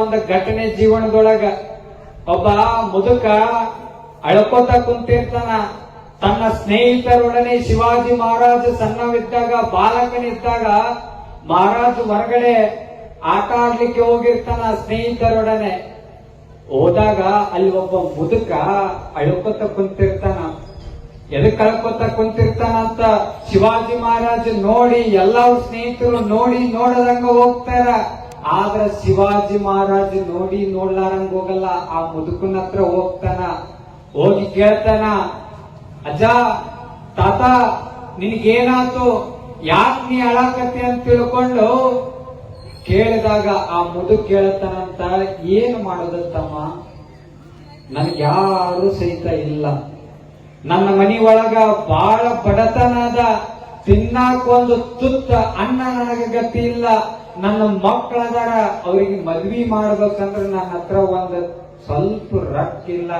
ಒಂದು ಘಟನೆ ಜೀವನದೊಳಗ ಒಬ್ಬ ಮುದುಕ ಅಳಕೋತ ಕುಂತಿರ್ತಾನ. ತನ್ನ ಸ್ನೇಹಿತರೊಡನೆ ಶಿವಾಜಿ ಮಹಾರಾಜ ಸಣ್ಣವಿದ್ದಾಗ, ಬಾಲಕನಿದ್ದಾಗ ಮಹಾರಾಜ ಹೊರಗಡೆ ಆಟ ಆಡ್ಲಿಕ್ಕೆ ಹೋಗಿರ್ತಾನ ಸ್ನೇಹಿತರೊಡನೆ. ಹೋದಾಗ ಅಲ್ಲಿ ಒಬ್ಬ ಮುದುಕ ಅಳ್ಕೋತ ಕುಂತಿರ್ತಾನ. ಎದಕ್ ಹಳ್ಕೊತಾ ಕುಂತಿರ್ತಾನ ಅಂತ ಶಿವಾಜಿ ಮಹಾರಾಜ ನೋಡಿ, ಎಲ್ಲಾರು ಸ್ನೇಹಿತರು ನೋಡಿ ನೋಡದಂಗ ಹೋಗ್ತಾರ. ಆದ್ರ ಶಿವಾಜಿ ಮಹಾರಾಜ್ ನೋಡಿ ನೋಡ್ಲಾರಂಗ ಹೋಗಲ್ಲ. ಆ ಮುದುಕನ ಹತ್ರ ಹೋಗ್ತಾನ. ಹೋಗಿ ಕೇಳ್ತಾನ, ಅಜ್ಜ, ತಾತ ನಿನಗೇನಾತು ಯಾಕೆ ನೀ ಅಳಾಕತಿ ಅಂತ ತಿಳ್ಕೊಂಡು ಕೇಳಿದಾಗ ಆ ಮುದುಕ್ ಕೇಳ್ತಾನಂತ, ಏನು ಮಾಡೋದತ್ತಮ್ಮ? ನನಗೆ ಯಾರು ಸಹಿತ ಇಲ್ಲ. ನನ್ನ ಮನಿ ಒಳಗ ಬಾಳ ಬಡತನದ ಒಂದು ತುತ್ತ ಅನ್ನ ನನಗೆ ಗತಿ ಇಲ್ಲ. ನನ್ನ ಮಕ್ಕಳದಾರ ಅವರಿಗೆ ಮದ್ವಿ ಮಾಡ್ಬೇಕಂದ್ರೆ ನನ್ನ ಹತ್ರ ಒಂದು ಸ್ವಲ್ಪ ರಕ್ಕಿಲ್ಲ ಇಲ್ಲ.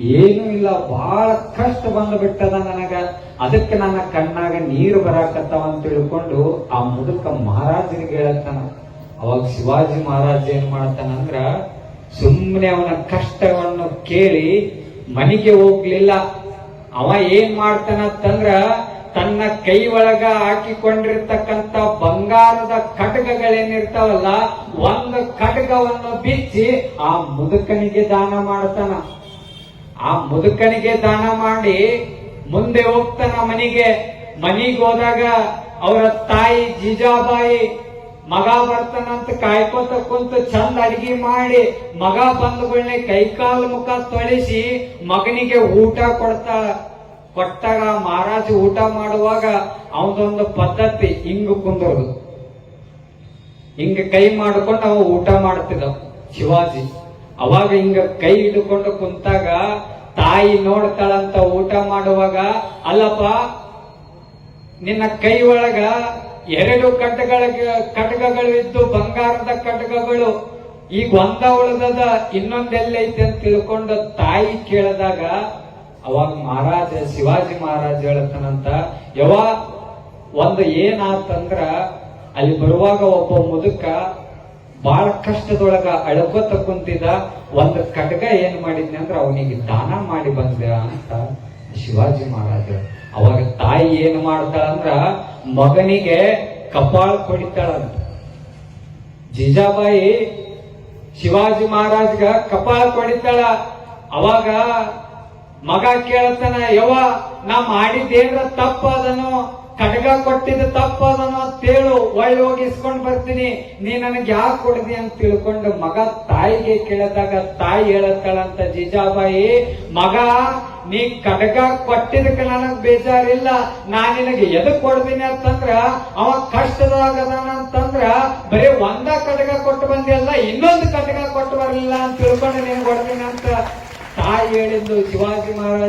ಏನು ಇಲ್ಲ. ಬಹಳ ಕಷ್ಟ ಬಂದು ಬಿಟ್ಟದ ನನಗ. ಅದಕ್ಕೆ ನನ್ನ ಕಣ್ಣಾಗ ನೀರು ಬರಾಕತ್ತಾವ ಅಂತ ತಿಳ್ಕೊಂಡು ಆ ಮುದುಕ ಮಹಾರಾಜರಿಗೆ ಹೇಳತ್ತಾನ. ಅವಾಗ ಶಿವಾಜಿ ಮಹಾರಾಜ ಏನ್ ಮಾಡ್ತಾನಂದ್ರ ಸುಮ್ಮನೆ ಅವನ ಕಷ್ಟವನ್ನು ಕೇಳಿ ಮನೆಗೆ ಹೋಗ್ಲಿಲ್ಲ. ಅವ ಏನ್ ಮಾಡ್ತಾನಂತಂದ್ರ ತನ್ನ ಕೈ ಒಳಗ ಹಾಕಿಕೊಂಡಿರ್ತಕ್ಕಂಥ ಬಂಗಾರದ ಖಡ್ಗಗಳೇನಿರ್ತಾವಲ್ಲ, ಒಂದು ಖಡ್ಗವನ್ನು ಬಿಚ್ಚಿ ಆ ಮುದುಕನಿಗೆ ದಾನ ಮಾಡ್ತಾನ. ಆ ಮುದುಕನಿಗೆ ದಾನ ಮಾಡಿ ಮುಂದೆ ಹೋಗ್ತಾನ ಮನೆಗೆ. ಮನೆಗೆ ಹೋದಾಗ ಅವರ ತಾಯಿ ಜೀಜಾಬಾಯಿ ಮಗ ಬರ್ತಾನಂತ ಕಾಯ್ಕೋತ ಕುಂತ ಚಂದ ಅಡಿಗೆ ಮಾಡಿ ಮಗ ಬಂದ್ಗಳನ್ನೇ ಕೈಕಾಲು ಮುಖ ತೊಳಿಸಿ ಮಗನಿಗೆ ಊಟ ಕೊಡ್ತಾಳ. ಕೊಟ್ಟಾಗ ಮಹಾರಾಜ ಊಟ ಮಾಡುವಾಗ ಅವನದೊಂದು ಪದ್ಧತಿ ಹಿಂಗ ಕುಂದೋದು. ಹಿಂಗ ಕೈ ಮಾಡ್ಕೊಂಡು ಅವ ಊಟ ಮಾಡ್ತಿದ್ದ ಶಿವಾಜಿ. ಅವಾಗ ಹಿಂಗ ಕೈ ಹಿಡ್ಕೊಂಡು ಕುಂತಾಗ ತಾಯಿ ನೋಡ್ತಾಳಂತ ಊಟ ಮಾಡುವಾಗ, ಅಲ್ಲಪ್ಪ, ನಿನ್ನ ಕೈ ಒಳಗ ಎರಡು ಕಡ್ಗಗಳು ಇದ್ದು ಬಂಗಾರದ ಕಟ್ಟಗಗಳು ಈಗ ಒಂದ ಉಳಿದದ ಇನ್ನೊಂದೆಲ್ಲೈತೆ ಅಂತ ತಿಳ್ಕೊಂಡು ತಾಯಿ ಕೇಳಿದಾಗ ಅವಾಗ ಮಹಾರಾಜ, ಶಿವಾಜಿ ಮಹಾರಾಜ ಹೇಳ್ತಾನಂತ ಯಾವ ಒಂದು ಏನಾತಂದ್ರ, ಅಲ್ಲಿ ಬರುವಾಗ ಒಬ್ಬ ಮುದುಕ ಬಹಳ ಕಷ್ಟದೊಳಗ ಅಳಕೊತ ಕುಂತಿದ ಒಂದು ಖಡ್ಗ ಏನ್ ಮಾಡಿದ್ನಿ ಅಂದ್ರ, ಅವನಿಗೆ ದಾನ ಮಾಡಿ ಬಂದೆ ಅಂತ ಶಿವಾಜಿ ಮಹಾರಾಜ ಅವಾಗ ತಾಯಿ ಏನ್ ಮಾಡ್ತಾಳಂದ್ರ ಮಗನಿಗೆ ಕಪಾಳ ಕೊಡಿತಾಳಂತ ಜಿಜಾಬಾಯಿ ಶಿವಾಜಿ ಮಹಾರಾಜ್ಗ ಕಪಾಳ ಕೊಡಿತಾಳ. ಅವಾಗ ಮಗ ಕೇಳತ್ತಾನ ಯವ್ವ ನಾ ಮಾಡಿದ್ದೇನ್ರ ತಪ್ಪದನು? ಕಡಗ ಕೊಟ್ಟಿದ್ದ ಅದನೋ ಅಂತೇಳು ಒಳ್ಳೆ ಹೋಗಿ ಇಸ್ಕೊಂಡ್ ಬರ್ತೀನಿ. ನೀ ನನಗೆ ಯಾಕೆ ಕೊಡ್ದಿ ಅಂತ ತಿಳ್ಕೊಂಡು ಮಗ ತಾಯಿಗೆ ಕೇಳಿದಾಗ, ತಾಯಿ ಹೇಳತ್ತಾಳಂತ ಜಿಜಾಬಾಯಿ, ಮಗ, ನೀ ಕಡಗ ಕೊಟ್ಟಿದ್ದಕ್ಕೆ ನನಗ್ ಬೇಜಾರಿಲ್ಲ. ನಾ ನಿನಗೆ ಎದಕ್ ಕೊಡ್ತೀನಿ ಅಂತಂದ್ರ, ಅವ ಕಷ್ಟದಾಗದಾನ ಅಂತಂದ್ರ, ಬರೀ ಒಂದ ಕಡಗ ಕೊಟ್ಟು ಬಂದಿಲ್ಲ ಇನ್ನೊಂದು ಕಡಗ ಕೊಟ್ಟು ಬರಲಿಲ್ಲ ಅಂತ ತಿಳ್ಕೊಂಡು ನೀನು ಕೊಡ್ತೀನಿ ಅಂತ ತಾಯಿ ಹೇಳಿದ್ದು ಶಿವಾಜಿ ಮಹಾರಾಜ್